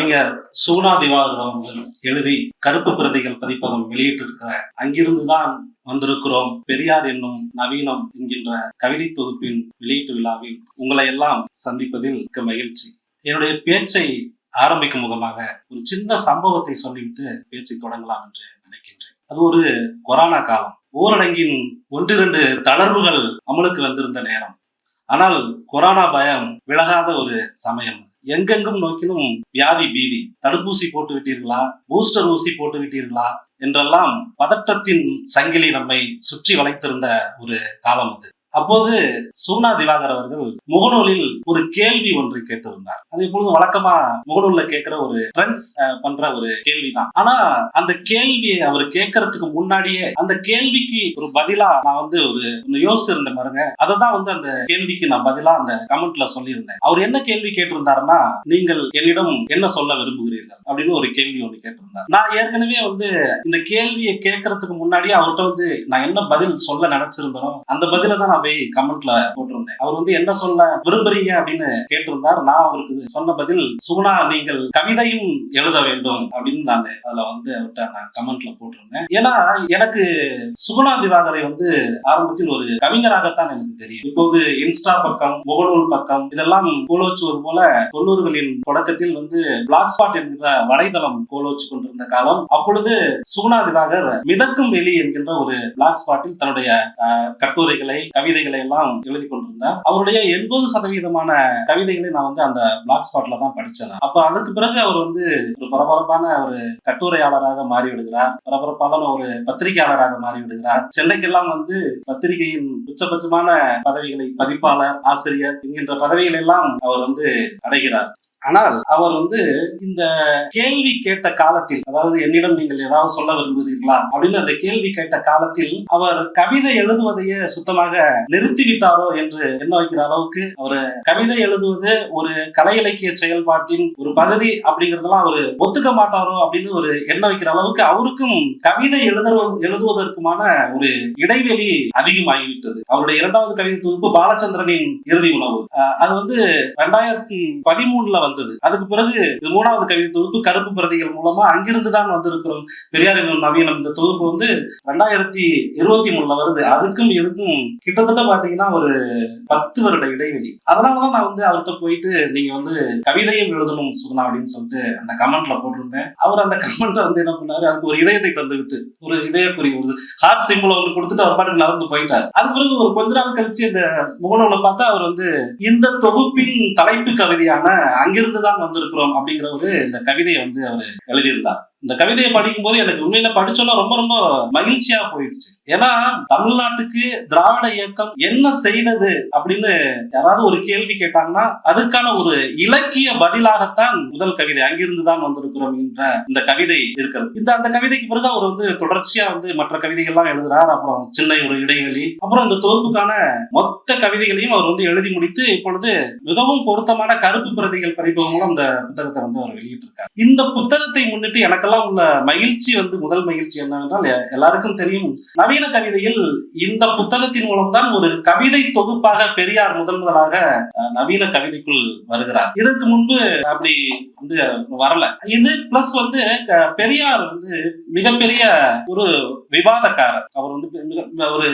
கவிஞர் சூனா திவாகர் அவர்கள் எழுதி கருப்பு பிரதிகள் பதிப்பகம் வெளியிட்டிருக்கிற அங்கிருந்துதான் வந்திருக்கிறோம். பெரியார் என்னும் நவீனம் என்கின்ற கவிதை தொகுப்பின் வெளியீட்டு விழாவில் உங்களை எல்லாம் சந்திப்பதில் மிக்க மகிழ்ச்சி. என்னுடைய பேச்சை ஆரம்பிக்கும் முகமாக ஒரு சின்ன சம்பவத்தை சொல்லிவிட்டு பேச்சை தொடங்கலாம் என்று நினைக்கின்றேன். அது ஒரு கொரோனா காலம். ஊரடங்கின் ஒன்றிரண்டு தளர்வுகள் அமலுக்கு வந்திருந்த நேரம். ஆனால் கொரோனா பயம் விலகாத ஒரு சமயம். எங்கெங்கும் நோக்கிலும் வியாதி பீதி தடுப்பூசி போட்டு விட்டீர்களா? பூஸ்டர் ஊசி போட்டு விட்டீர்களா? என்றெல்லாம் பதற்றத்தின் சங்கிலி நம்மை சுற்றி வளைத்திருந்த ஒரு காலம் அது. அப்போது சூனா திவாகர் அவர்கள் முகநூலில் ஒரு கேள்வி ஒன்றை கேட்டிருந்தார். அது இப்பொழுது வழக்கமா முகநூல்ல கேட்கிற ஒரு ட்ரெண்ட்ஸ் பண்ற ஒரு கேள்விதான். ஆனா அந்த கேள்வியை அவர் கேட்கறதுக்கு முன்னாடியே அந்த கேள்விக்கு ஒரு பதிலா நான் வந்து ஒரு யோசிச்சிருந்தேன் பாருங்க. அதை தான் வந்து அந்த கேள்விக்கு நான் பதிலா அந்த கமெண்ட்ல சொல்லியிருந்தேன். அவர் என்ன கேள்வி கேட்டிருந்தாருன்னா நீங்கள் என்னிடம் என்ன சொல்ல விரும்புகிறீர்கள்? அப்படின்னு ஒரு கேள்வி ஒன்று கேட்டிருந்தார். நான் ஏற்கனவே வந்து இந்த கேள்வியை கேட்கறதுக்கு முன்னாடியே அவர்கிட்ட வந்து நான் என்ன பதில் சொல்ல நினைச்சிருந்தேனோ அந்த பதில தான் போய் கமெண்ட்ல போட்டிருந்தேன். அவர் வந்து என்ன சொல்ல விரும்புறீங்க அப்படின்னு கேட்டிருந்தார். நான் அவருக்கு சொன்ன பதில் சுகுணா நீங்கள் கவிதையும் எழுத வேண்டும் அப்படின்னு நான் அதுல வந்து அவர்கிட்ட நான் கமெண்ட்ல போட்டிருந்தேன். ஏன்னா எனக்கு சுகுணா திவாகரை வந்து ஆரம்பத்தில் ஒரு கவிஞராகத்தான் எனக்கு தெரியும். இப்போது இன்ஸ்டா பக்கம் முகநூல் பக்கம் இதெல்லாம் கோலோச்சுவது போல தொண்ணூறுகளின் தொடக்கத்தில் வந்து பிளாக் ஸ்பாட் என்கிற வலைதளம் கோலோச்சு கொண்டிருந்த காலம் அப்பொழுது சுகுணா திவாகர் மிதக்கும் வெளி என்கின்ற ஒரு பிளாக் ஸ்பாட்டில் தன்னுடைய கட்டுரைகளை கவிதை கவிதைகளை எல்லாம் எழுதி கொண்டிருந்தார். அவருடைய எண்பது சதவீதமான கவிதைகளை நான் வந்து அந்த பிளாக் ஸ்பாட்ல தான் படிச்சேன். அப்ப அதுக்கு பிறகு அவர் வந்து ஒரு பரபரப்பான ஒரு கட்டுரையாளராக மாறி விடுகிறார் பரபரப்பான ஒரு பத்திரிகையாளராக மாறி விடுகிறார் சென்னைக்கெல்லாம் வந்து பத்திரிகையின் உச்சபட்சமான பதவிகளை பதிப்பாளர் ஆசிரியர் என்கின்ற பதவிகள் எல்லாம் அவர் வந்து அடைகிறார். ஆனால் அவர் வந்து இந்த கேள்வி கேட்ட காலத்தில் அதாவது என்னிடம் நீங்கள் ஏதாவது சொல்ல விரும்புகிறீர்களா அப்படின்னு அந்த கேள்வி கேட்ட காலத்தில் அவர் கவிதை எழுதுவதையே சுத்தமாக நிறுத்திவிட்டாரோ என்று எண்ண வைக்கிற அளவுக்கு அவர் கவிதை எழுதுவது ஒரு கலை இலக்கிய செயல்பாட்டின் ஒரு பகுதி அப்படிங்கறதெல்லாம் அவர் ஒத்துக்க மாட்டாரோ அப்படின்னு ஒரு எண்ண வைக்கிற அளவுக்கு அவருக்கும் கவிதை எழுத எழுதுவதற்குமான ஒரு இடைவெளி அதிகமாகிவிட்டது. அவருடைய இரண்டாவது கவிதை தொகுப்பு பாலச்சந்திரனின் இறுதி உணவு. அது வந்து ரெண்டாயிரத்தி பதிமூணுல வந்தது. அதுக்கு பிறகு இது மூணாவது கவிதை தொகுப்பு கருப்பு பிரதிகள் மூலமா அங்கிருந்து தான் வந்திருக்கிறோம். பெரியார் என்னும் நவீனம். இந்த தொகுப்பு வந்து ரெண்டாயிரத்தி இருபத்தி மூணுல வருது. அதுக்கும் இதுக்கும் கிட்டத்தட்ட பாத்தீங்கன்னா ஒரு பத்து வருட இடைவெளி. அதனாலதான் நான் வந்து அவர்கிட்ட போயிட்டு நீங்க வந்து கவிதையும் எழுதணும் சுகுணா அப்படின்னு சொல்லிட்டு அந்த கமெண்ட்ல போட்டிருந்தேன். அவர் அந்த கமெண்ட்ல வந்து என்ன பண்ணாரு? அதுக்கு ஒரு இதயத்தை தந்துவிட்டு ஒரு இதயக்குறி ஒரு ஹார்ட் சிம்பிள் வந்து கொடுத்துட்டு அவர் பாட்டுக்கு நடந்து போயிட்டார். அதுக்கு பிறகு ஒரு கொஞ்ச நாள் கழிச்சு இந்த முகநூலை பார்த்தா அவர் வந்து இந்த தொகுப்பின் தலைப்பு கவிதையான அங்கிருந்து தான் வந்திருக்கிறோம் அப்படிங்கிற ஒரு இந்த கவிதையை வந்து அவர் எழுதியிருந்தார். இந்த கவிதையை படிக்கும் போது எனக்கு உண்மையில படிச்சோன்னா ரொம்ப ரொம்ப மகிழ்ச்சியா போயிடுச்சு. ஏன்னா தமிழ்நாட்டுக்கு திராவிட இயக்கம் என்ன செய்தது அப்படின்னு யாராவது ஒரு கேள்வி கேட்டாங்கன்னா அதுக்கான ஒரு இலக்கிய பதிலாகத்தான் முதல் கவிதை அங்கிருந்து தான் வந்திருக்கிறோம் என்ற இந்த கவிதை இருக்கிறது. இந்த அந்த கவிதைக்கு பிறகு அவர் வந்து தொடர்ச்சியா வந்து மற்ற கவிதைகள்லாம் எழுதுறார். அப்புறம் சின்ன ஒரு இடைவெளி அப்புறம் இந்த தொகுப்புக்கான மொத்த கவிதைகளையும் அவர் வந்து எழுதி முடித்து இப்பொழுது மிகவும் பொருத்தமான கருப்பு பிரதிகள் பதிப்பு மூலம் இந்த புத்தகத்தை வந்து அவர் வெளியிட்டிருக்கார். இந்த புத்தகத்தை முன்னிட்டு எனக்கு எனக்கெல்லாம் உள்ள மகிழ்ச்சி வந்து முதல் மகிழ்ச்சி என்னவென்றால் எல்லாருக்கும் தெரியும். நவீன கவிதையில் இந்த புத்தகத்தின் மூலம்தான் ஒரு கவிதை தொகுப்பாக பெரியார் முதன் முதலாக நவீன கவிதைக்குள் வருகிறார். இதற்கு முன்பு அப்படி வந்து வரல. இது பிளஸ் வந்து பெரியார் வந்து மிகப்பெரிய ஒரு விவாதக்காரர். அவர் வந்து மிக ஒரு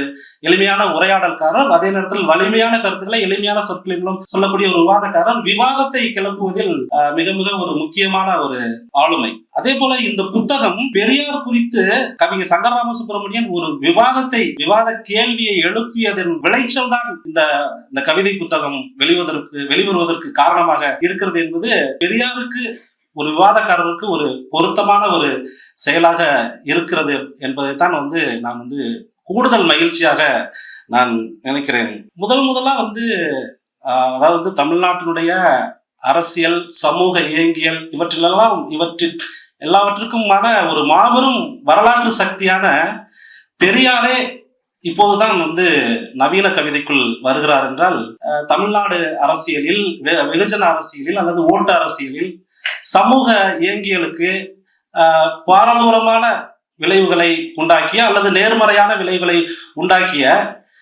எளிமையான உரையாடல்காரர். அதே நேரத்தில் வலிமையான கருத்துக்களை எளிமையான சொற்களின் மூலம் சொல்லக்கூடிய ஒரு விவாதக்காரர். விவாதத்தை கிளப்புவதில் மிக மிக ஒரு முக்கியமான ஒரு ஆளுமை. அதே போல இந்த புத்தகம் பெரியார் குறித்து கவிஞர் சங்கரராம சுப்பிரமணியன் ஒரு விவாதத்தை விவாத கேள்வியை எழுப்பியதன் விளைச்சல் தான் இந்த இந்த கவிதை புத்தகம் வெளிவதற்கு வெளிவருவதற்கு காரணமாக இருக்கிறது என்பது பெரியாருக்கு ஒரு விவாதக்காரருக்கு ஒரு பொருத்தமான ஒரு செயலாக இருக்கிறது என்பதைத்தான் வந்து நான் வந்து கூடுதல் மகிழ்ச்சியாக நான் நினைக்கிறேன். முதல் முதலா வந்து அதாவது தமிழ்நாட்டினுடைய அரசியல் சமூக இயங்கியல் இவற்றிலெல்லாம் இவற்றில் எல்லாவற்றுக்குமான ஒரு மாபெரும் வரலாற்று சக்தியான பெரியாரே இப்போதுதான் வந்து நவீன கவிதைக்குள் வருகிறார் என்றால் அஹ், தமிழ்நாடு அரசியலில் வெகுஜன அரசியலில் அல்லது ஓட்டு அரசியலில் சமூக இயங்கியலுக்கு பாரதூரமான விளைவுகளை உண்டாக்கிய அல்லது நேர்மறையான விளைவுகளை உண்டாக்கிய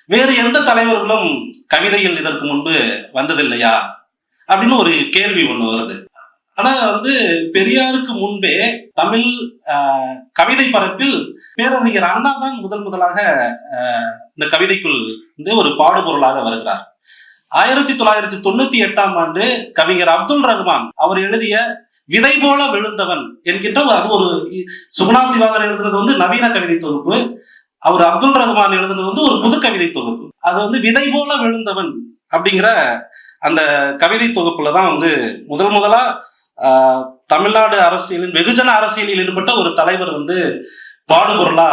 வேறு எந்த தலைவர்களும் கவிதையில் இதற்கு முன்பு வந்ததில்லையா? அப்படின்னு ஒரு கேள்வி ஒண்ணு வருது. ஆனா வந்து பெரியாருக்கு முன்பே தமிழ் ஆஹ், கவிதை பரப்பில் பேரறிஞர் அண்ணா தான் முதல் முதலாக இந்த கவிதைக்குள் வந்து ஒரு பாடுபொருளாக வருகிறார். ஆயிரத்தி தொள்ளாயிரத்தி தொண்ணூத்தி எட்டாம் ஆண்டு கவிஞர் அப்துல் ரஹ்மான் அவர் எழுதிய விதை போல விழுந்தவன் என்கின்ற அது ஒரு சுகுணா திவாகர் எழுதுனது வந்து நவீன கவிதை தொகுப்பு. அவர் அப்துல் ரஹ்மான் எழுதுனது வந்து ஒரு புது கவிதை தொகுப்பு. அது வந்து விதை போல விழுந்தவன் அப்படிங்கிற அந்த கவிதை தொகுப்புல தான் வந்து முதல் முதலா தமிழ்நாடு அரசியலில் வெகுஜன அரசியலில் ஈடுபட்ட ஒரு தலைவர் வந்து பாடுபொருளா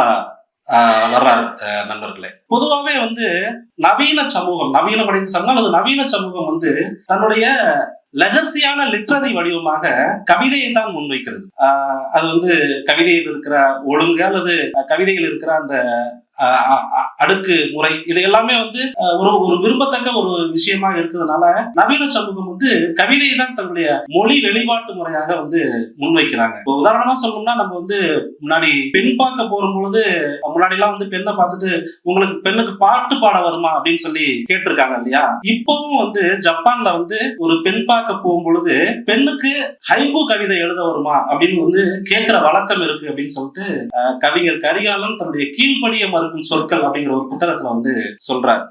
வர்றாரு நண்பர்களே. பொதுவாகவே வந்து நவீன சமூகம் நவீன படைந்த சமூகம் அல்லது நவீன சமூகம் வந்து தன்னுடைய லெகசியான லிட்ரரி வடிவமாக கவிதையை தான் முன்வைக்கிறது. அது வந்து கவிதையில் இருக்கிற ஒழுங்கு அல்லது கவிதையில் இருக்கிற அந்த அடுக்கு முறை. இது எல்லாமே வந்து ஒரு ஒரு விரும்பத்தக்க ஒரு விஷயமா இருக்கிறதுனால நவீன சமூகம் வந்து கவிதையை தான் தன்னுடைய மொழி வெளிப்பாட்டு முறையாக வந்து முன்வைக்கிறாங்க. இப்போ உதாரணமா சொல்லணும்னா நம்ம வந்து முன்னாடி பெண் பார்க்க போகும் பொழுது முன்னாடி எல்லாம் வந்து பெண்ணை பார்த்துட்டு உங்களுக்கு பெண்ணுக்கு பாட்டு பாட வருமா? அப்படின்னு சொல்லி கேட்டிருக்காங்க இல்லையா? இப்பவும் வந்து ஜப்பான்ல வந்து ஒரு பெண் பார்க்க போகும் பொழுது பெண்ணுக்கு ஹைபு கவிதை எழுத வருமா? அப்படின்னு வந்து கேட்கிற வழக்கம் இருக்கு அப்படின்னு சொல்லிட்டு கவிஞர் கரிகாலன் தன்னுடைய கீழ்ப்படிய மறுக்கும் சொற்கள் அப்படிங்கிற ஒரு புத்தகத்துல வந்து சொல்றாரு.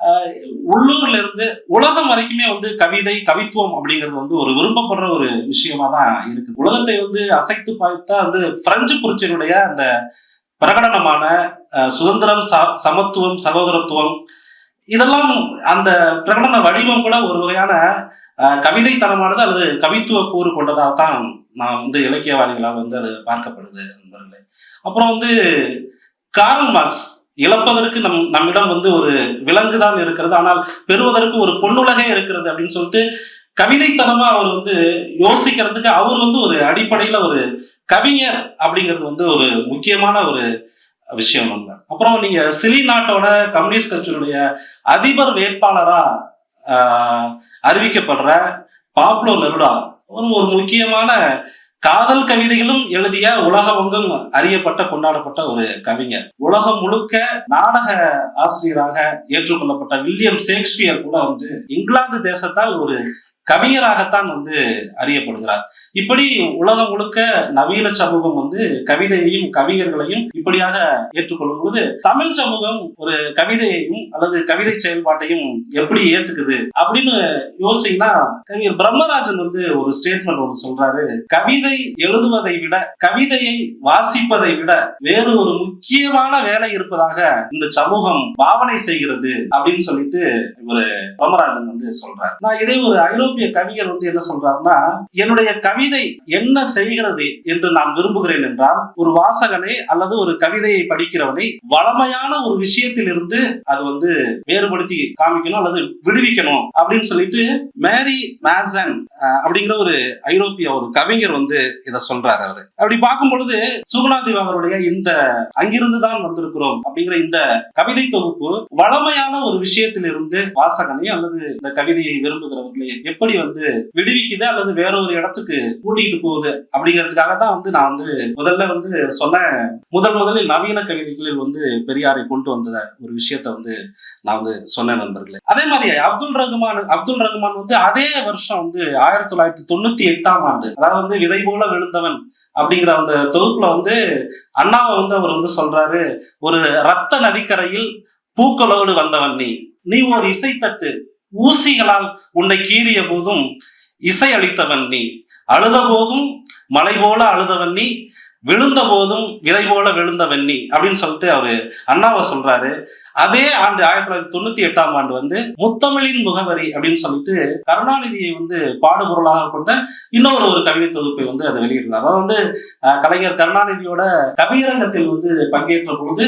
உள்ளூர்ல இருந்து உலகம் வரைக்குமே வந்து கவிதை கவித்துவம் அப்படிங்கிறது வந்து ஒரு விரும்பப்படுற ஒரு விஷயமா தான் இருக்கு. உலகத்தை வந்து அசைத்து பார்த்தா வந்து பிரெஞ்சு புரட்சியினுடைய அந்த பிரகடனமான சுதந்திரம் ச- சமத்துவம் சகோதரத்துவம் இதெல்லாம் அந்த பிரகடன வடிவம் கூட ஒரு வகையான கவிதை கவிதைத்தனமானது அல்லது கவித்துவ கூறு கொண்டதாக தான் நான் வந்து இலக்கியவாதிகளால் வந்து அது பார்க்கப்படுது நண்பர்களே. அப்புறம் வந்து கார்ல் மார்க்ஸ் இழப்பதற்கு நம் நம்மிடம் வந்து ஒரு விலங்கு தான் இருக்கிறது. ஆனால் பெறுவதற்கு ஒரு பொன்னுலகே இருக்கிறது அப்படின்னு சொல்லிட்டு கவிதைத்தனமா அவர் வந்து யோசிக்கிறதுக்கு அவர் வந்து ஒரு அடிப்படையில ஒரு கவிஞர் அப்படிங்கிறது வந்து ஒரு முக்கியமான ஒரு விஷயம் ஒண்ணு அப்புறம் நீங்க சிலி நாட்டோட கம்யூனிஸ்ட் கட்சியினுடைய அதிபர் வேட்பாளரா ஆஹ், அறிவிக்கப்படுற பாப்லோ நெருடா ஒரு ஒரு முக்கியமான காதல் கவிதைகளும் எழுதிய உலகமெங்கும் அறியப்பட்ட கொண்டாடப்பட்ட ஒரு கவிஞர். உலகம் முழுக்க நாடக ஆசிரியராக ஏற்றுக்கொள்ளப்பட்ட வில்லியம் ஷேக்ஸ்பியர் கூட வந்து இங்கிலாந்து தேசத்தால் ஒரு கவிஞராகத்தான் வந்து அறியப்படுகிறார். இப்படி உலகம் முழுக்க நவீன சமூகம் வந்து கவிதையையும் கவிஞர்களையும் இப்படியாக ஏற்றுக்கொள்ளும் பொழுது தமிழ் சமூகம் ஒரு கவிதையையும் அல்லது கவிதை செயல்பாட்டையும் எப்படி ஏத்துக்குது அப்படின்னு யோசிச்சீங்கன்னா கவிஞர் பிரம்மராஜன் வந்து ஒரு ஸ்டேட்மெண்ட் ஒன்று சொல்றாரு. கவிதை எழுதுவதை விட கவிதையை வாசிப்பதை விட வேறு ஒரு முக்கியமான வேலை இருப்பதாக இந்த சமூகம் பாவனை செய்கிறது அப்படின்னு சொல்லிட்டு இவர் பிரம்மராஜன் வந்து சொல்றாரு. நான் இதே ஒரு ஐரோப்பிய கவிஞர் வந்து என்ன சொல்றாருன்னா என்னுடைய கவிதை என்ன செய்கிறது என்று நான் விரும்புகிறேன் என்றால் ஒரு வாசகனை அல்லது ஒரு கவிதையை படிக்கிறவனை வளமையான ஒரு விஷயத்தில் இருந்து அது வந்து வேறுபடுத்தி காமிக்கணும் அல்லது விடுவிக்கணும். அப்படின்னு சொல்லிட்டு மேரி மேசன் அப்படிங்கிற ஒரு ஐரோப்பிய ஒரு கவிஞர் வந்து இதை சொல்றாரு அவரு. அப்படி பார்க்கும் பொழுது சுகுணாதேவ் அவருடைய இந்த அங்கிருந்து தான் வந்திருக்கிறோம் அப்படிங்கிற இந்த கவிதை தொகுப்பு வளமையான ஒரு விஷயத்திலிருந்து வாசகனை அல்லது இந்த கவிதையை விரும்புகிறவர்களை எப்படி வந்து விடுவிக்குது அல்லது வேற ஒரு இடத்துக்கு கூட்டிட்டு போகுது அப்படிங்கிறதுக்காக தான் வந்து நான் வந்து முதல்ல வந்து சொன்னேன் முதல் முதலில் நவீன கவிதைகளில் வந்து பெரியாரை கொண்டு வந்த ஒரு விஷயத்த வந்து நான் வந்து சொன்னேன் நண்பர்களே. அதே மாதிரி அப்துல் ரஹ்மான் அப்துல் ரஹ்மான் வந்து அதே வருஷம் வந்து ஆயிரத்தி தொள்ளாயிரத்தி தொண்ணூத்தி எட்டாம் ஆண்டு அதாவது வந்து விதை போல விழுந்தவன் அப்படிங்கிற அந்த தொகுப்புல வந்து அண்ணாவை வந்து அவர் வந்து சொல்றாரு ஒரு ரத்த நதிக்கரையில் பூக்களோடு வந்தவன் நீ நீ ஒரு இசைத்தட்டு ஊசிகளால் உன்னை கீறிய போதும் இசை அளித்தவன் நீ. அழுத போதும் மலை போல அழுதவன் நீ. விழுந்த போதும் விதை போல விழுந்தவன் நீ. அப்படின்னு சொல்லிட்டு அவரு அண்ணாவை சொல்றாரு. அதே ஆண்டு ஆயிரத்தி தொள்ளாயிரத்தி தொண்ணூத்தி எட்டாம் ஆண்டு வந்து முத்தமிழின் முகவரி அப்படின்னு சொல்லிட்டு கருணாநிதியை வந்து பாடுபொருளாக கொண்ட இன்னொரு ஒரு கவிதை தொகுப்பை வந்து அதை வெளியிடுறார் அதாவது வந்து கலைஞர் கருணாநிதியோட கவியரங்கத்தில் வந்து பங்கேற்ற பொழுது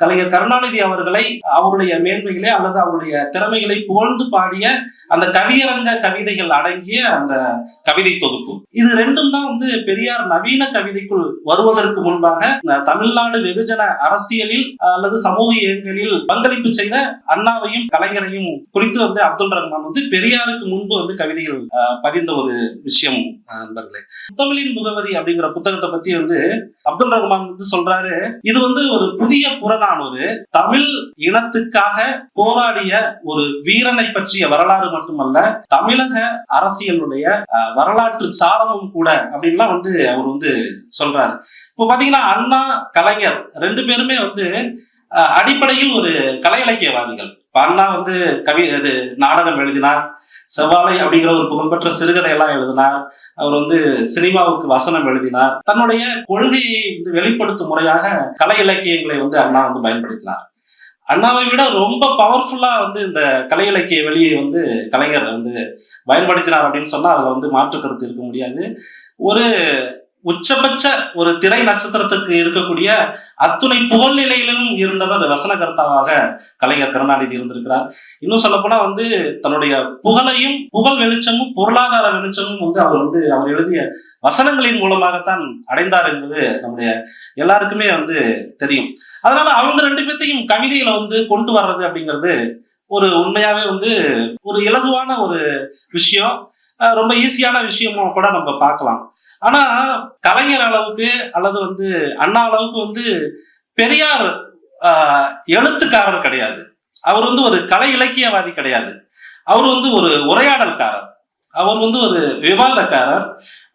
கலைஞர் கருணாநிதி அவர்களை அவருடைய மேன்மைகளை அல்லது அவருடைய திறமைகளை புகழ்ந்து பாடிய அந்த கவியரங்க கவிதைகள் அடங்கிய அந்த கவிதை தொகுப்பு. இது ரெண்டும் தான் வந்து பெரியார் நவீன கவிதைக்குள் வருவதற்கு முன்பாக தமிழ்நாடு வெகுஜன அரசியலில் அல்லது சமூக இயங்கலில் பங்களிப்பு செய்த அண்ணாவையும் கலைஞரையும் குறித்து வந்து அப்துல் ரஹ்மான் வந்து பெரியாருக்கு முன்பு வந்து கவிதைகள் பதிந்த ஒரு விஷயம் நண்பர்களே. தமிழின் முகவரி அப்படிங்கிற புத்தகத்தை பத்தி வந்து அப்துல் ரஹ்மான் வந்து சொல்றாரு. இது வந்து ஒரு புதிய புறநானூறு. தமிழ் இனத்துக்காக போராடிய ஒரு வீரனை பற்றிய வரலாறு மட்டுமல்ல தமிழக அரசியலுடைய அஹ், வரலாற்று சாரமும் கூட அப்படின்லாம் வந்து அவர் வந்து சொல்றாரு. இப்போ பாத்தீங்கன்னா அண்ணா கலைஞர் ரெண்டு பேருமே வந்து அடிப்படையில் ஒரு கலை இலக்கியவாதிகள் இப்ப அண்ணா வந்து கவி இது நாடகம் எழுதினார். செவ்வாழை அப்படிங்கிற ஒரு புகழ்பெற்ற சிறுகதை எல்லாம் எழுதினார். அவர் வந்து சினிமாவுக்கு வசனம் எழுதினார். தன்னுடைய கொள்கையை வந்து வெளிப்படுத்தும் முறையாக கலை இலக்கியங்களை வந்து அண்ணா வந்து பயன்படுத்தினார். அண்ணாவை விட ரொம்ப பவர்ஃபுல்லா வந்து இந்த கலை இலக்கிய வெளியை வந்து கலைஞர் வந்து பயன்படுத்தினார் அப்படின்னு சொன்னா அதுல வந்து மாற்று கருத்து இருக்க முடியாது. ஒரு உச்சபட்ச ஒரு திரை நட்சத்திரத்துக்கு இருக்கக்கூடிய அத்துணை புகழ்நிலையிலும் இருந்தவர் வசனகர்த்தாவாக கலைஞர் கருணாநிதி இருந்திருக்கிறார். இன்னும் சொல்ல போனா வந்து தன்னுடைய புகழையும் புகழ் வெளிச்சமும் பொருளாதார வெளிச்சமும் வந்து அவர் வந்து அவர் எழுதிய வசனங்களின் மூலமாகத்தான் அடைந்தார் என்பது நம்முடைய எல்லாருக்குமே வந்து தெரியும். அதனால அவங்க ரெண்டு பேர்த்தையும் கவிதையில வந்து கொண்டு வர்றது அப்படிங்கிறது ஒரு உண்மையாவே வந்து ஒரு இலகுவான ஒரு விஷயம். ரொம்ப ஈஸியான விஷயமா கூட நம்ம பார்க்கலாம். ஆனா கலைஞர் அளவுக்கு அல்லது வந்து அண்ணா அளவுக்கு வந்து பெரியார் ஆஹ், எழுத்துக்காரர் கிடையாது. அவர் வந்து ஒரு கலை இலக்கியவாதி கிடையாது. அவர் வந்து ஒரு உரையாடல்காரர். அவர் வந்து ஒரு விவாதக்காரர்.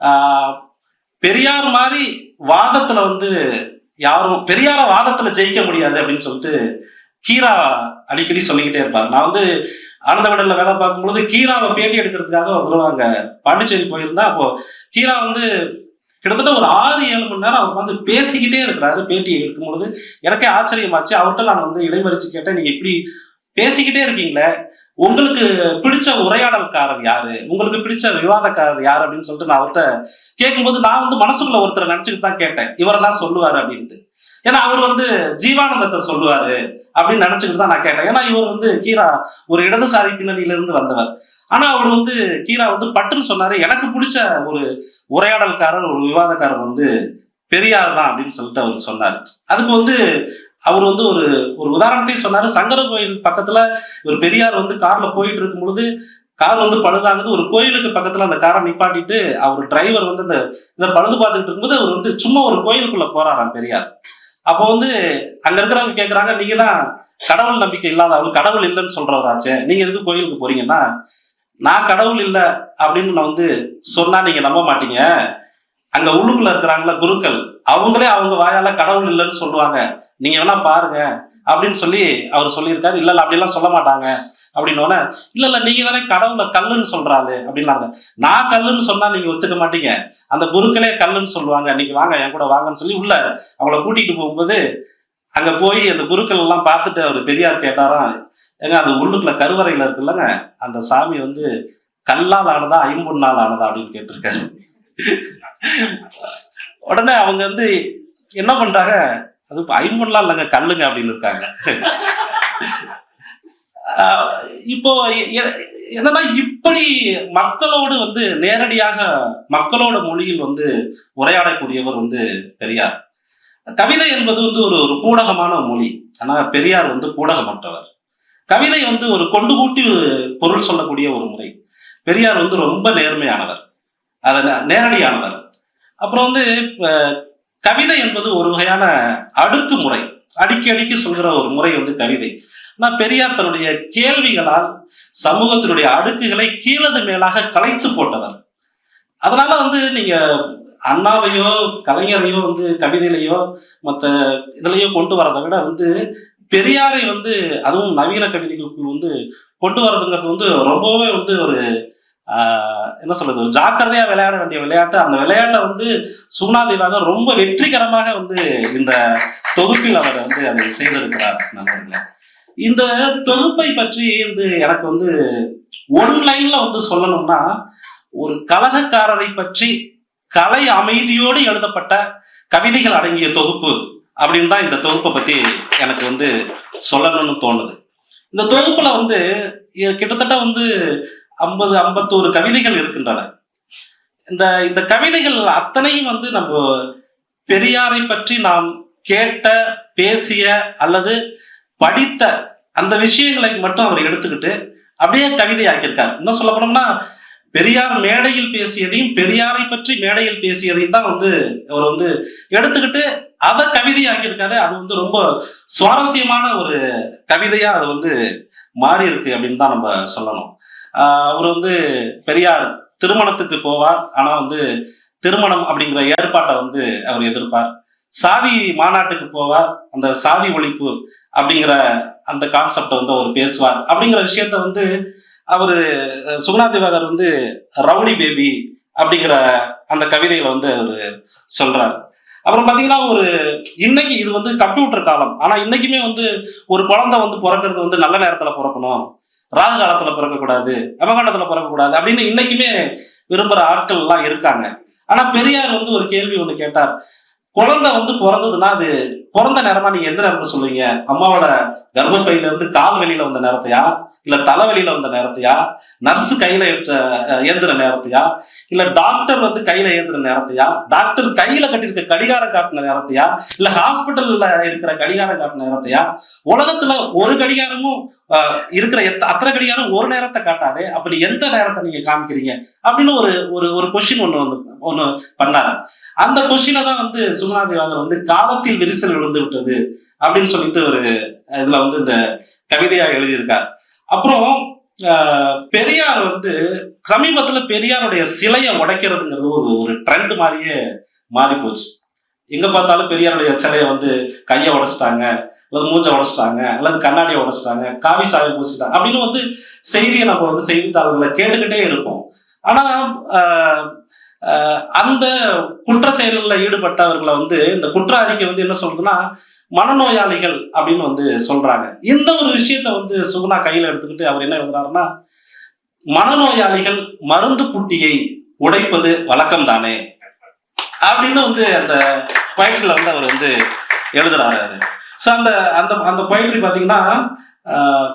ஆஹ், பெரியார் மாதிரி வாதத்துல வந்து யாரும் பெரியார வாதத்துல ஜெயிக்க முடியாது அப்படின்னு சொல்லிட்டு கீரா அடிக்கடி சொல்லிக்கிட்டே இருப்பார். நான் வந்து ஆனந்த வேலை பார்க்கும்பொழுது கீராவை பேட்டி எடுக்கிறதுக்காக ஒரு தடவை அங்க பாண்டிச்சேரி போயிருந்தா அப்போ கீரா வந்து கிட்டத்தட்ட ஒரு ஆறு ஏழு மணி நேரம் அவர் வந்து பேசிக்கிட்டே இருக்கிறாரு பேட்டியை எடுக்கும் பொழுது எனக்கே ஆச்சரியமாச்சு. அவர்கிட்ட நான் வந்து இடைமறிச்சு கேட்டேன் நீங்க இப்படி பேசிக்கிட்டே இருக்கீங்களே உங்களுக்கு பிடிச்ச உரையாடல்காரர் யாரு? உங்களுக்கு பிடிச்ச விவாதக்காரர் யாரு? அப்படின்னு சொல்லிட்டு நான் அவர்கிட்ட கேட்கும்போது நான் வந்து மனசுக்குள்ள ஒருத்தரை நினைச்சுட்டு தான் கேட்டேன். இவரெல்லாம் சொல்லுவாரு அப்படின்ட்டு. ஏன்னா அவர் வந்து ஜீவானந்தத்தை சொல்லுவாரு அப்படின்னு நினைச்சுக்கிட்டு தான் நான் கேட்டேன். ஏன்னா இவர் வந்து கீரா ஒரு இடதுசாரி பின்னணியில இருந்து வந்தவர். ஆனா அவர் வந்து கீரா வந்து பட்டுன்னு சொன்னாரு. எனக்கு பிடிச்ச ஒரு உரையாடல்காரர் ஒரு விவாதக்காரர் வந்து பெரியார் தான் அப்படின்னு சொல்லிட்டு அவர் சொன்னார். அதுக்கு வந்து அவர் வந்து ஒரு ஒரு உதாரணத்தையும் சொன்னாரு. சங்கர கோயில் பக்கத்துல ஒரு பெரியார் வந்து கார்ல போயிட்டு இருக்கும் பொழுது கார் வந்து பழுதாகுது ஒரு கோயிலுக்கு பக்கத்துல அந்த காரை நிப்பாட்டிட்டு அவர் டிரைவர் வந்து அந்த இதை பழுது பார்த்துக்கிட்டு இருக்கும்போது அவர் வந்து சும்மா ஒரு கோயிலுக்குள்ள போறாராம் பெரியார். அப்போ வந்து அங்க இருக்கிறவங்க கேட்கறாங்க நீங்க தான் கடவுள் நம்பிக்கை இல்லாத கடவுள் இல்லைன்னு சொல்றதாச்சே நீங்க எதுக்கு கோயிலுக்கு போறீங்கன்னா நான் கடவுள் இல்லை அப்படின்னு நான் வந்து சொன்னா நீங்க நம்ப மாட்டீங்க. அங்க உள்ளுக்குள்ள இருக்கிறாங்களா குருக்கள் அவங்களே அவங்க வாயால கடவுள் இல்லைன்னு சொல்லுவாங்க. நீங்க வேணா பாருங்க அப்படின்னு சொல்லி அவர் சொல்லியிருக்காரு. இல்ல இல்ல அப்படிலாம் சொல்ல மாட்டாங்க. அப்படின்னு இல்ல இல்ல நீங்க தானே கடவுளை கல்லுன்னு சொல்றாரு அப்படின்னாங்க. நான் கல்லுன்னு சொன்னா நீங்க ஒத்துக்க மாட்டீங்க. அந்த குருக்களே கல்லுன்னு சொல்லுவாங்க. நீங்க வாங்க என் கூட வாங்கன்னு சொல்லி உள்ள அவங்கள கூட்டிட்டு போகும்போது அங்க போய் அந்த குருக்கள் எல்லாம் பார்த்துட்டு அவர் பெரியார் கேட்டாராம் ஏங்க அது உள்ளுக்குள்ள கருவறையில இருக்குல்லங்க. அந்த சாமி வந்து கல்லால் ஆனதா ஐம்பொன்னால் ஆனதா? அப்படின்னு கேட்டிருக்காரு. உடனே அவங்க வந்து என்ன பண்றாங்க அது ஐம்பொன்லாம் இல்லைங்க கல்லுங்க அப்படின்னு இருக்காங்க. இப்போ என்னன்னா இப்படி மக்களோடு வந்து நேரடியாக மக்களோட மொழியில் வந்து உரையாடக்கூடியவர் வந்து பெரியார். கவிதை என்பது வந்து ஒரு ஒரு பூடகமான மொழி. ஆனா பெரியார் வந்து பூடகமற்றவர். கவிதை வந்து ஒரு கொண்டு கூட்டி பொருள் சொல்லக்கூடிய ஒரு முறை. பெரியார் வந்து ரொம்ப நேர்மையானவர். அத நேரடியானவர். அப்புறம் வந்து கவிதை என்பது ஒரு வகையான அடுக்கு முறை. அடிக்கி அடிக்கி சொல்கிற ஒரு முறை வந்து கவிதை. நான் பெரியார் தன்னுடைய கேள்விகளால் சமூகத்தினுடைய அடுக்குகளை கீழது மேலாக கலைத்து போட்டவர். அதனால வந்து நீங்க அண்ணாவையோ கலைஞரையோ வந்து கவிதையிலையோ மற்ற இதுலையோ கொண்டு வரதை விட வந்து பெரியாரை வந்து அதுவும் நவீன கவிதைகளுக்குள் வந்து கொண்டு வரதுங்கிறது வந்து ரொம்பவே வந்து ஒரு என்ன சொல்றது ஒரு ஜாக்கிரதையா விளையாட வேண்டிய விளையாட்டு. அந்த விளையாட்டை வந்து சுகுணாதேவாக ரொம்ப வெற்றிகரமாக வந்து இந்த தொகுப்பில் அவர் வந்து அதை செய்திருக்கிறார் நண்பர்களே. இந்த தொகுப்பை பற்றி வந்து எனக்கு வந்து ஒன் லைன்ல வந்து சொல்லணும்னா ஒரு கலகக்காரரை பற்றி கலை அமைதியோடு எழுதப்பட்ட கவிதைகள் அடங்கிய தொகுப்பு அப்படின்னு தான் இந்த தொகுப்பை பத்தி எனக்கு வந்து சொல்லணும்னு தோணுது. இந்த தொகுப்புல வந்து கிட்டத்தட்ட வந்து ஐம்பது ஐம்பத்தோரு கவிதைகள் இருக்கின்றன. இந்த இந்த கவிதைகள் அத்தனையும் வந்து நம்ம பெரியாரை பற்றி நாம் கேட்ட பேசிய அல்லது படித்த அந்த விஷயங்களை மட்டும் அவர் எடுத்துக்கிட்டு அப்படியே கவிதை ஆக்கியிருக்கார் இன்னும் சொல்ல போனோம்னா பெரியார் மேடையில் பேசியதையும் பெரியாரை பற்றி மேடையில் பேசியதையும் தான் வந்து அவர் வந்து எடுத்துக்கிட்டு அதை கவிதை ஆக்கியிருக்காரு அது வந்து ரொம்ப சுவாரஸ்யமான ஒரு கவிதையா அது வந்து மாறி இருக்கு அப்படின்னு தான் நம்ம சொல்லணும். அவர் வந்து பெரியார் திருமணத்துக்கு போவார். ஆனா வந்து திருமணம் அப்படிங்கிற ஏற்பாட்டை வந்து அவர் எதிர்ப்பார். சாதி மாநாட்டுக்கு போவார் அந்த சாதி ஒழிப்பு அப்படிங்கிற அந்த கான்செப்டை வந்து அவர் பேசுவார். அப்படிங்கிற விஷயத்த வந்து அவரு சுகுணா திவாகர் வந்து ரவுடி பேபி அப்படிங்கிற அந்த கவிதைகளை வந்து அவர் சொல்றார். அப்புறம் பாத்தீங்கன்னா ஒரு இன்னைக்கு இது வந்து கம்ப்யூட்டர் காலம். ஆனா இன்னைக்குமே வந்து ஒரு குழந்தை வந்து பிறக்கிறது வந்து நல்ல நேரத்துல பிறக்கணும். ராகு காலத்துல பிறக்கக்கூடாது அமகாண்டத்துல பிறக்கக்கூடாது அப்படின்னு இன்னைக்குமே விரும்புற ஆட்கள் எல்லாம் இருக்காங்க. ஆனா பெரியார் வந்து ஒரு கேள்வி ஒண்ணு கேட்டார். குழந்தை வந்து பிறந்ததுன்னா அது பிறந்த நேரமா நீங்க எந்த நேரத்தை சொல்லுவீங்க அம்மாவோட கர்ப்பப்பையில இருந்து கால் வெளியில வந்த நேரத்தையா? இல்ல தலைவலியில வந்த நேரத்தையா? நர்ஸ் கையில எடுத்த அஹ், ஏந்திர நேரத்தையா? இல்ல டாக்டர் வந்து கையில ஏந்திர நேரத்தையா? டாக்டர் கையில கட்டியிருக்க கடிகாரம் காட்டின நேரத்தையா? இல்ல ஹாஸ்பிட்டல்ல இருக்கிற கடிகாரம் காட்டின நேரத்தையா? உலகத்துல ஒரு கடிகாரமும் இருக்கிற எத்த- அத்தனை கடிகாரம் ஒரு நேரத்தை காட்டாது. அப்படி எந்த நேரத்தை நீங்க காமிக்கிறீங்க? அப்படின்னு ஒரு ஒரு ஒரு கொஸ்டின் ஒண்ணு வந்து ஒண்ணு பண்ணாரு. அந்த கொஸ்டினை தான் வந்து சுகுணா திவாகர் வந்து காலத்தில் விரிசல் விழுந்து விட்டது அப்படின்னு சொல்லிட்டு ஒரு இதுல வந்து இந்த கவிதையா எழுதியிருக்கார். அப்புறம் பெரியார் வந்து சமீபத்துல பெரியாருடைய சிலையை உடைக்கிறதுங்கிறது ஒரு ஒரு ட்ரெண்ட் மாதிரியே மாறி போச்சு. எங்க பார்த்தாலும் பெரியாருடைய சிலையை வந்து கையை உடைச்சிட்டாங்க அல்லது மூஞ்சை உடைச்சிட்டாங்க அல்லது கண்ணாடியை உடைச்சிட்டாங்க காவி சாயம் பூசிட்டாங்க அப்படின்னு வந்து செய்தியை நம்ம வந்து செய்தித்தாள்களை கேட்டுக்கிட்டே இருப்போம். ஆனா ஆஹ், அந்த குற்ற செயல்களில் ஈடுபட்டவர்களை வந்து இந்த குற்ற அறிக்கை வந்து என்ன சொல்றதுன்னா மனநோயாளிகள் அப்படின்னு வந்து சொல்றாங்க. இந்த ஒரு விஷயத்த வந்து சுகுணா கையில எடுத்துக்கிட்டு அவர் என்ன எழுதுறாருன்னா மனநோயாளிகள் மருந்து புட்டியை உடைப்பது வழக்கம் தானே அப்படின்னு வந்து அந்த பொயிட்ரியில் வந்து அவர் வந்து எழுதுறாரு அது ஸோ அந்த அந்த அந்த பொயிட்ரி பார்த்தீங்கன்னா ஆஹ்,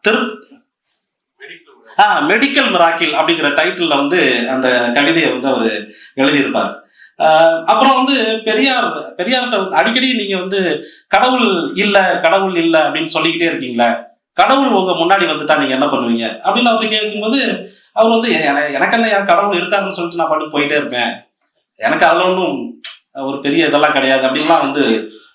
திரு மெடிக்கல் மிராக்கில் அப்படிங்கிற டைட்டில் வந்து அந்த கவிதையை வந்து அவர் எழுதியிருப்பார். அப்புறம் வந்து பெரியார் பெரியார்கிட்ட வந்து அடிக்கடி நீங்க வந்து கடவுள் இல்லை கடவுள் இல்லை அப்படின்னு சொல்லிக்கிட்டே இருக்கீங்களே கடவுள் உங்க முன்னாடி வந்துட்டா நீங்க என்ன பண்ணுவீங்க? அப்படின்னு அவர்கிட்ட கேட்கும்போது அவர் வந்து எனக்கு என்ன ஏன் கடவுள் இருக்காருன்னு சொல்லிட்டு நான் பாட்டு போயிட்டே இருப்பேன். எனக்கு அதுல ஒன்றும் ஒரு பெரிய இதெல்லாம் கிடையாது. அப்படின்லாம் வந்து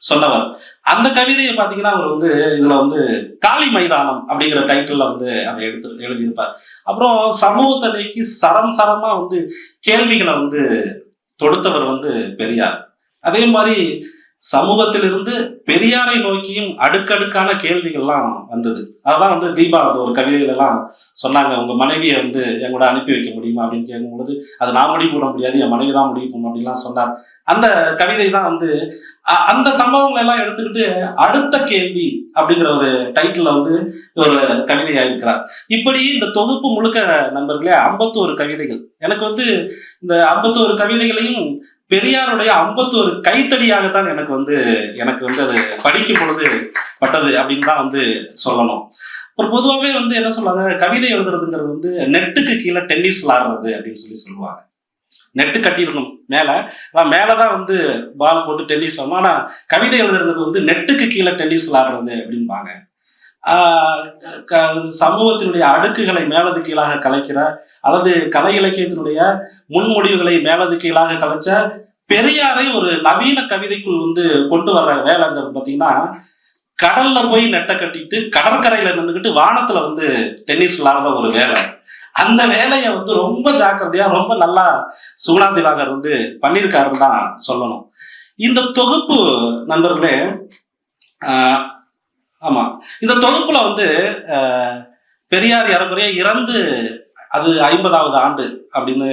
சொன்னவர். அந்த கவிதையை பார்த்தீங்கன்னா அவர் வந்து இதுல வந்து காளி மைதானம் அப்படிங்கிற டைட்டில் வந்து அதை எடுத்து எழுதியிருப்பார். அப்புறம் சமூகத்தை நோக்கி சரம் சரமா வந்து கேள்விகளை வந்து தொடுத்தவர் வந்து பெரியார். அதே மாதிரி சமூகத்திலிருந்து பெரியாரை நோக்கியும் அடுக்கடுக்கான கேள்விகள்லாம் வந்தது. அதெல்லாம் வந்து தீபா அந்த ஒரு கவிதைகளெல்லாம் எல்லாம் சொன்னாங்க உங்க மனைவியை வந்து எங்களோட அனுப்பி வைக்க முடியுமா? அப்படின்னு கேட்கும்பொழுது அது நான் முடிவு பண்ண முடியாது என் மனைவி தான் முடிவு பண்ணும் அப்படின்லாம் சொன்னார். அந்த கவிதை தான் வந்து அ- அந்த சம்பவங்களை எல்லாம் எடுத்துக்கிட்டு அடுத்த கேள்வி அப்படிங்கிற ஒரு டைட்டில் வந்து ஒரு கவிதையா இருக்கிறார் இப்படி இந்த தொகுப்பு முழுக்க நண்பர்களே ஐம்பத்தோரு கவிதைகள். எனக்கு வந்து இந்த ஐம்பத்தோரு கவிதைகளையும் பெரியாருடைய ஐம்பத்தோரு கைத்தடியாகத்தான் எனக்கு வந்து எனக்கு வந்து அது படிக்கும் பொழுது பட்டது அப்படின்னு தான் வந்து சொல்லணும். ஒரு பொதுவாகவே வந்து என்ன சொல்லுவாங்க கவிதை எழுதுறதுங்கிறது வந்து நெட்டுக்கு கீழே டென்னிஸ் விளாடுறது அப்படின்னு சொல்லி சொல்லுவாங்க. நெட்டு கட்டிடணும் மேலே. அதான் மேலே தான் வந்து பால் போட்டு டென்னிஸ் ஆனால் கவிதை எழுதுறது வந்து நெட்டுக்கு கீழே டென்னிஸ் விளாடுறது அப்படின்பாங்க சமூகத்தினுடைய அடுக்குகளை மேலது கீழாக கலைக்கிற அல்லது கலை இலக்கியத்தினுடைய முன்முடிவுகளை மேலது கீழாக கலைச்ச பெரியாரை ஒரு நவீன கவிதைக்குள் வந்து கொண்டு வர்ற வேலைங்கிறது பார்த்தீங்கன்னா கடல்ல போய் நெட்டை கட்டிட்டு கடற்கரையில நின்றுக்கிட்டு வானத்துல வந்து டென்னிஸ் விளாடுற ஒரு வேலை. அந்த வேலையை வந்து ரொம்ப ஜாக்கிரதையா ரொம்ப நல்லா சுகுணா திவாகர் வந்து பண்ணியிருக்காருன்னு தான் சொல்லணும். இந்த தொகுப்பு நண்பர்களே ஆமா. இந்த தொகுப்புல வந்து பெரியார் இறக்குறைய இறந்து அது ஐம்பதாவது ஆண்டு அப்படின்னு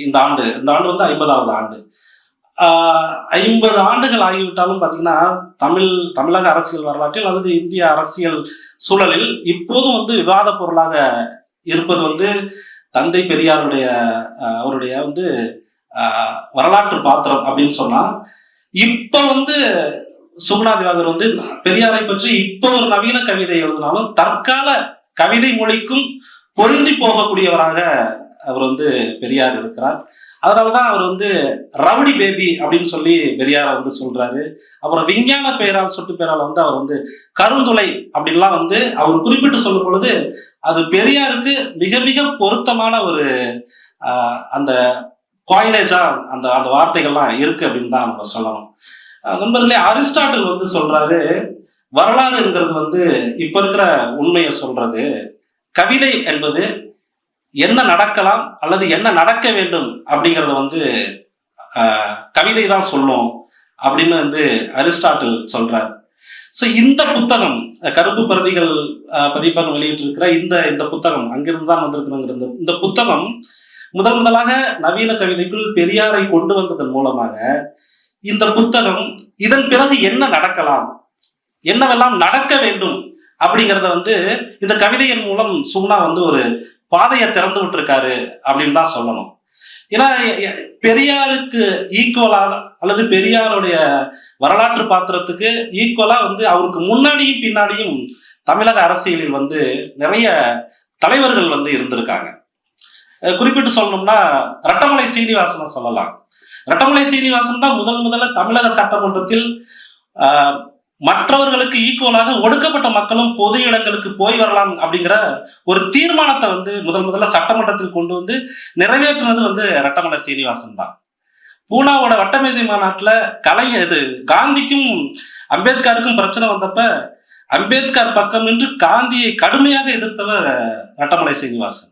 இந்த ஆண்டு இந்த ஆண்டு வந்து ஐம்பதாவது ஆண்டு. ஐம்பது ஆண்டுகள் ஆகிவிட்டாலும் பார்த்தீங்கன்னா தமிழ் தமிழக அரசியல் வரலாற்றில் அல்லது இந்திய அரசியல் சூழலில் இப்போதும் வந்து விவாத பொருளாக இருப்பது வந்து தந்தை பெரியாருடைய அவருடைய வந்து வரலாற்று பாத்திரம் அப்படின்னு சொன்னா இப்ப வந்து சுகுணா திவாகர் வந்து பெரியாரை பற்றி இப்ப ஒரு நவீன கவிதை எழுதினாலும் தற்கால கவிதை மொழிக்கும் பொருந்தி போகக்கூடியவராக அவர் வந்து பெரியார் இருக்கிறார். அதனாலதான் அவர் வந்து ரவுடி பேபி அப்படின்னு சொல்லி பெரியாரை வந்து சொல்றாரு. அப்புறம் விஞ்ஞான பெயரால் சொட்டு பெயரால் வந்து அவர் வந்து கருந்துளை அப்படின்லாம் வந்து அவர் குறிப்பிட்டு சொல்லும் பொழுது அது பெரியாருக்கு மிக மிக பொருத்தமான ஒரு ஆஹ், அந்த காயினேஜா அந்த அந்த வார்த்தைகள்லாம் இருக்கு அப்படின்னு தான் நம்ம சொல்லணும். நண்பர்களே அரிஸ்டாட்டில் வந்து சொல்றாரு வரலாறுங்கிறது வந்து இப்ப இருக்கிற உண்மையை சொல்றது. கவிதை என்பது என்ன நடக்கலாம் அல்லது என்ன நடக்க வேண்டும் அப்படிங்கறத வந்து ஆஹ், கவிதை தான் சொல்லும் அப்படின்னு வந்து அரிஸ்டாட்டில் சொல்றார். ஸோ இந்த புத்தகம் அஹ், கருப்பு பிரதிகள் அஹ், பதிப்பகம் வெளியிட்டிருக்கிற இந்த இந்த புத்தகம் அங்கிருந்து தான் வந்திருக்கிறோங்கிற இந்த- இந்த புத்தகம் முதல் முதலாக நவீன கவிதைக்குள் பெரியாரை கொண்டு வந்ததன் மூலமாக இந்த புத்தகம் இதன் பிறகு என்ன நடக்கலாம்? என்னவெல்லாம் நடக்க வேண்டும்? அப்படிங்கிறத வந்து இந்த கவிதையின் மூலம் சுகுணா வந்து ஒரு பாதையை திறந்து விட்டுருக்காரு அப்படின்னு தான் சொல்லணும். ஏன்னா பெரியாருக்கு ஈக்குவலா அல்லது பெரியாருடைய வரலாற்று பாத்திரத்துக்கு ஈக்குவலா வந்து அவருக்கு முன்னாடியும் பின்னாடியும் தமிழக அரசியலில் வந்து நிறைய தலைவர்கள் வந்து இருந்திருக்காங்க. குறிப்பிட்டு சொல்லணும்னா ரட்டமலை சீனிவாசனை சொல்லலாம். ரட்டமலை சீனிவாசன் தான் முதல் முதல்ல தமிழக சட்டமன்றத்தில் ஆஹ், மற்றவர்களுக்கு ஈக்குவலாக ஒடுக்கப்பட்ட மக்களும் பொது இடங்களுக்கு போய் வரலாம் அப்படிங்கிற ஒரு தீர்மானத்தை வந்து முதல் முதல்ல சட்டமன்றத்தில் கொண்டு வந்து நிறைவேற்றினது வந்து ரட்டமலை சீனிவாசன் தான். பூனாவோட வட்டமேசை மாநாட்டில் கலைஞர் இது காந்திக்கும் அம்பேத்கருக்கும் பிரச்சனை வந்தப்ப அம்பேத்கர் பக்கம் நின்று காந்தியை கடுமையாக எதிர்த்தவர் ரட்டமலை சீனிவாசன்.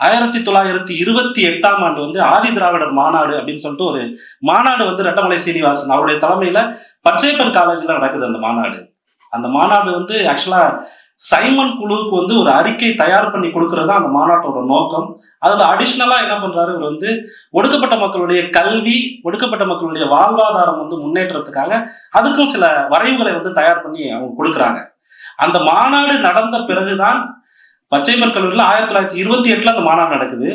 ஆயிரத்தி தொள்ளாயிரத்தி இருபத்தி எட்டாம் ஆண்டு வந்து ஆதி திராவிடர் மாநாடு அப்படின்னு சொல்லிட்டு ஒரு மாநாடு வந்து ரெட்டமலை சீனிவாசன் அவருடைய தலைமையில பச்சைப்பன் காலேஜ்ல நடக்குது அந்த மாநாடு. அந்த மாநாடு வந்து ஆக்சுவலா சைமன் குழுவுக்கு வந்து ஒரு அறிக்கை தயார் பண்ணி கொடுக்கறது தான் அந்த மாநாட்டோட நோக்கம். அதுல அடிஷ்னலா என்ன பண்றாரு? இவர் வந்து ஒடுக்கப்பட்ட மக்களுடைய கல்வி ஒடுக்கப்பட்ட மக்களுடைய வாழ்வாதாரம் வந்து முன்னேற்றத்துக்காக அதுக்கும் சில வரைவுகளை வந்து தயார் பண்ணி அவங்க கொடுக்குறாங்க. அந்த மாநாடு நடந்த பிறகுதான் பச்சைப்பன் கல்லூரியில் ஆயிரத்தி தொள்ளாயிரத்தி இருபத்தி எட்டுல அந்த மாநாடு நடக்குது.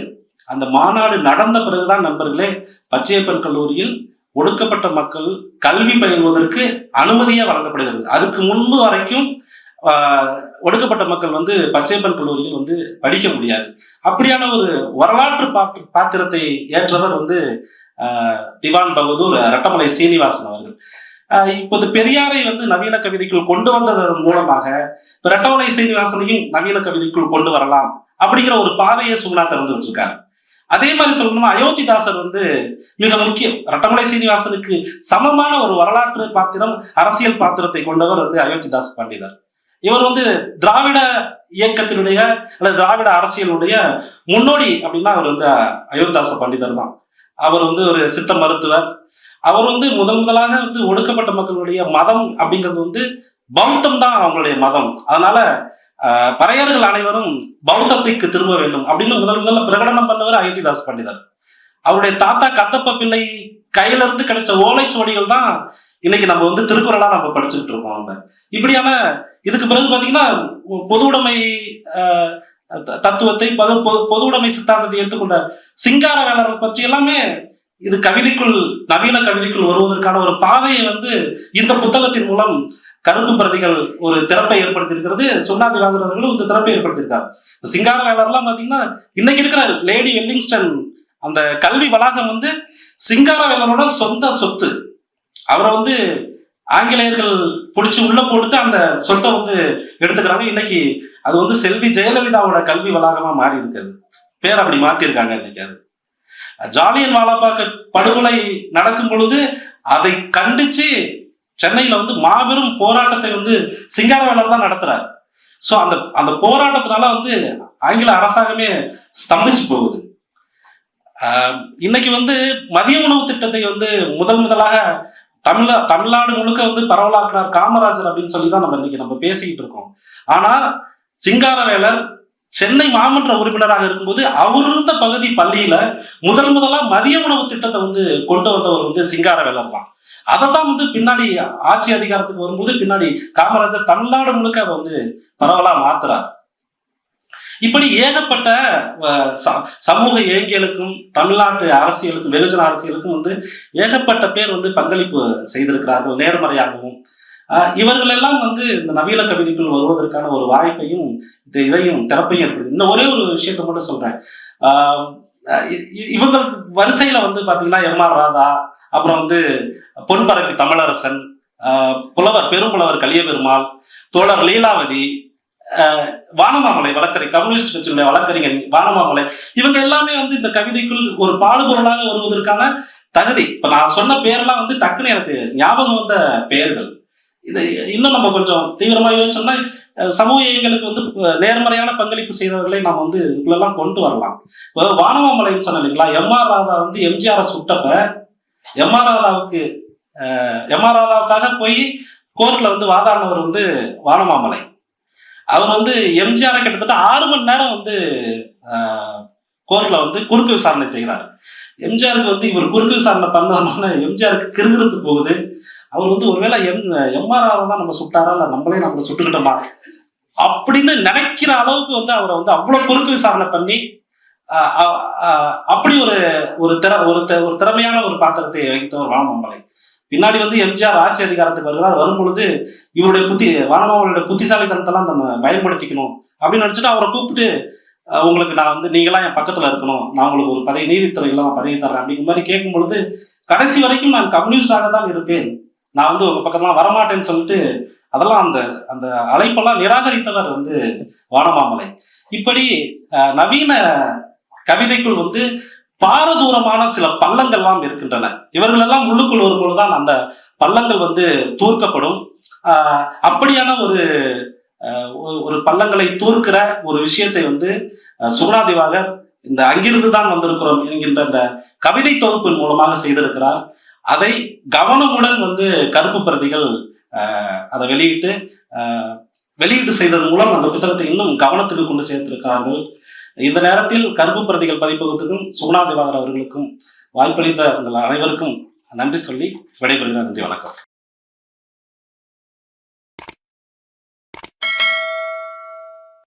அந்த மாநாடு நடந்த பிறகுதான் நண்பர்களே பச்சையப்பன் கல்லூரியில் ஒடுக்கப்பட்ட மக்கள் கல்வி பயில்வதற்கு அனுமதியே வழங்கப்படுகிறது. அதுக்கு முன்பு வரைக்கும் ஆஹ், ஒடுக்கப்பட்ட மக்கள் வந்து பச்சையப்பன் கல்லூரியில் வந்து படிக்க முடியாது. அப்படியான ஒரு வரலாற்று பாற்று பாத்திரத்தை ஏற்றவர் வந்து ஆஹ், திவான் பகதூர் ரட்டமலை சீனிவாசன் அவர்கள். இப்போது பெரியாரை வந்து நவீன கவிதைக்குள் கொண்டு வந்ததன் மூலமாக இப்ப சீனிவாசனையும் நவீன கவிதைக்குள் கொண்டு வரலாம் அப்படிங்கிற ஒரு பாதையை சுகுணா திறந்து வச்சிருக்காரு. அதே மாதிரி சொல்லணும்னா அயோத்திதாசர் வந்து மிக முக்கியம். ரட்டமலை சீனிவாசனுக்கு சமமான ஒரு வரலாற்று பாத்திரம் அரசியல் பாத்திரத்தை கொண்டவர் வந்து அயோத்திதாஸ் பண்டிதர். இவர் வந்து திராவிட இயக்கத்தினுடைய அல்லது திராவிட அரசியலுடைய முன்னோடி அப்படின்னா அவர் வந்து அயோத்திதாச பண்டிதர் தான். அவர் வந்து ஒரு சித்த மருத்துவர். அவர் வந்து முதல் முதலாக வந்து ஒடுக்கப்பட்ட மக்களுடைய மதம் அப்படிங்கிறது வந்து பௌத்தம் தான் அவங்களுடைய மதம். அதனால பறையர்கள் அனைவரும் பௌத்தத்துக்கு திரும்ப வேண்டும் அப்படின்னு முதல் முதல்ல பிரகடனம் பண்ணவர் அயோத்திதாஸ் பண்டிதர். அவருடைய தாத்தா கத்தப்ப பிள்ளை கையில இருந்து கிடைச்ச ஓலை சுவடிகள் தான் இன்னைக்கு நம்ம வந்து திருக்குறளா நம்ம படிச்சுக்கிட்டு இருக்கோம் நம்ம இப்படியான இதுக்கு பிறகு பாத்தீங்கன்னா பொது உடைமை த- தத்துவத்தை பொது பொது- உடைமை சித்தாந்தத்தை ஏற்றுக்கொண்ட சிங்கார வேலர்கள் பற்றி எல்லாமே இது கவிதைக்குள் நவீன கவிதைக்குள் வருவதற்கான ஒரு பாதையை வந்து இந்த புத்தகத்தின் மூலம் கருப்பு பிரதிகள் ஒரு திறப்பை ஏற்படுத்தியிருக்கிறது. சுண்ணா திவாகர் அவர்களும் இந்த திறப்பை ஏற்படுத்தியிருக்காரு. சிங்கார வேலர்லாம் பாத்தீங்கன்னா இன்னைக்கு இருக்கிற லேடி வெல்லிங்ஸ்டன் அந்த கல்வி வளாகம் வந்து சிங்கார வேலரோட சொந்த சொத்து. அவரை வந்து ஆங்கிலேயர்கள் பிடிச்சி உள்ள போட்டுட்டு அந்த சொத்தை வந்து எடுத்துக்கிறாங்க. இன்னைக்கு அது வந்து செல்வி ஜெயலலிதாவோட கல்வி வளாகமா மாறி இருக்குது பேர் அப்படி மாத்திருக்காங்க இன்னைக்கு அது. ஜாலியன் வாலாபாக்க படுகொலை நடக்கும் பொழுது அதை கண்டிச்சு சென்னையில வந்து மாபெரும் போராட்டத்தை வந்து சிங்காரவேலர் தான் நடத்துறாரு. சோ அந்த அந்த போராட்டத்தினால வந்து ஆங்கில அரசாங்கமே ஸ்தம்பிச்சு போகுது. ஆஹ் இன்னைக்கு வந்து மதிய உணவு திட்டத்தை வந்து முதல் முதலாக தமிழ தமிழ்நாடு முழுக்க வந்து பரவலாக்குறார் காமராஜர் அப்படின்னு சொல்லி தான் நம்ம இன்னைக்கு நம்ம பேசிக்கிட்டு இருக்கோம். ஆனா சிங்காரவேலர் சென்னை மாமன்ற உறுப்பினராக இருக்கும்போது அவர் இருந்த பகுதி பள்ளியில முதல் முதலா மதிய உணவு திட்டத்தை வந்து கொண்டு வந்தவர் வந்து சிங்காரவேலர் தான். அதை தான் வந்து பின்னாடி ஆட்சி அதிகாரத்துக்கு வரும்போது பின்னாடி காமராஜர் தமிழ்நாடு முழுக்க அதை வந்து பரவலா மாத்துறார். இப்படி ஏகப்பட்ட ச- சமூக இயங்கியலுக்கும் தமிழ்நாட்டு அரசியலுக்கும் வெகுஜன அரசியலுக்கும் வந்து ஏகப்பட்ட பேர் வந்து பங்களிப்பு செய்திருக்கிறார்கள் நேர்மறையாகவும். இவர்கள் எல்லாம் வந்து இந்த நவீன கவிதைக்குள் வருவதற்கான ஒரு வாய்ப்பையும் இதையும் திறப்பையும் இருக்குது இன்னும் ஒரே ஒரு விஷயத்தை மட்டும் சொல்றேன். இ- இவங்களுக்கு வரிசையில வந்து பாத்தீங்கன்னா எம் ஆர் ராதா அப்புறம் வந்து பொன்பரப்பி தமிழரசன் புலவர் பெரும்புலவர் கலியபெருமாள் தோழர் லீலாவதி வானமாமலை வழக்கறி கம்யூனிஸ்ட் கட்சியுடைய வழக்கறிஞர் வானமாமலை இவங்க எல்லாமே வந்து இந்த கவிதைக்குள் ஒரு பாடுபொருளாக வருவதற்கான தகுதி. இப்ப நான் சொன்ன பேரெல்லாம் வந்து டக்குன்னு எனக்கு ஞாபகம் வந்த பெயர்கள் இது இன்னும் நம்ம கொஞ்சம் தீவிரமா யோசிச்சோம்னா சமூக இயங்களுக்கு வந்து நேர்மறையான பங்களிப்பு செய்தவர்களை நம்ம வந்து இதுக்குள்ளெல்லாம் கொண்டு வரலாம். இப்போ வானமாமலைன்னு சொன்ன இல்லைங்களா? எம்ஆர் ராதா வந்து எம்ஜிஆர் சுட்டப்ப எம் ஆர் ராதாவுக்கு எம்ஆர் ராதாவுக்காக போய் கோர்ட்ல வந்து வாதாடினவர் வந்து வானமாமலை அவர் வந்து எம்ஜிஆரை கிட்டத்தட்ட ஆறு மணி நேரம் வந்து கோர்ட்ல வந்து குறுக்கு விசாரணை செய்கிறார் எம்ஜிஆருக்கு வந்து இவர் குறுக்கு விசாரணை பண்ணதுனால எம்ஜிஆருக்கு கிருகிருத்து போகுது. அவர் வந்து ஒருவேளை எம் எம்ஆர் தான் நம்ம சுட்டாரா? இல்லை நம்மளே நம்மளை சுட்டுக்கிட்டோமா? அப்படின்னு நினைக்கிற அளவுக்கு வந்து அவரை வந்து அவ்வளவு குறுக்கு விசாரணை பண்ணி ஆஹ் ஆஹ் அப்படி ஒரு ஒரு திற ஒரு ஒரு திறமையான ஒரு பாத்திரத்தை வகித்தவர் வானமாமலை பின்னாடி வந்து எம்ஜிஆர் ஆட்சி அதிகாரத்துக்கு வருகிறார். வரும்பொழுது இவருடைய புத்தி வானமாவளுடைய புத்திசாலித்தனத்தெல்லாம் நம்ம பயன்படுத்திக்கணும் அப்படின்னு நினைச்சிட்டு அவரை கூப்பிட்டு உங்களுக்கு நான் வந்து நீங்களாம் என் பக்கத்தில் இருக்கணும். நான் உங்களுக்கு ஒரு பதவி நீதித்துறையில் நான் பதவி தர்றேன் அப்படிங்கிற மாதிரி கேட்கும் பொழுது கடைசி வரைக்கும் நான் கம்யூனிஸ்டாக தான் இருப்பேன். நான் வந்து உங்கள் பக்கத்துலாம் வரமாட்டேன்னு சொல்லிட்டு அதெல்லாம் அந்த அந்த அழைப்பெல்லாம் நிராகரித்தவர் வந்து வானமாமலை. இப்படி நவீன கவிதைக்குள் வந்து பாரதூரமான சில பள்ளங்கள்லாம் இருக்கின்றன. இவர்கள் எல்லாம் உள்ளுக்குள் வரும்பொழுதுதான் அந்த பள்ளங்கள் வந்து தூர்க்கப்படும். அப்படியான ஒரு ஒரு- ஒரு பள்ளங்களை தூர்க்கிற ஒரு விஷயத்தை வந்து அஹ், சுகுணா திவாகர் இந்த அங்கிருந்து தான் வந்திருக்கிறோம் என்கின்ற இந்த கவிதை தொகுப்பின் மூலமாக செய்திருக்கிறார். அதை கவனமுடன் வந்து கருப்பு பிரதிகள் அதை வெளியிட்டு வெளியீடு செய்ததன் மூலம் அந்த புத்தகத்தை இன்னும் கவனத்துக்கு கொண்டு சேர்த்திருக்கிறார்கள். இந்த நேரத்தில் கருப்பு பிரதிகள் பதிப்பகத்துக்கும் சுகுணா திவாகர் அவர்களுக்கும் வாய்ப்பளித்த உங்கள் அனைவருக்கும் நன்றி சொல்லி விடைபெறுகிறேன். நன்றி வணக்கம்.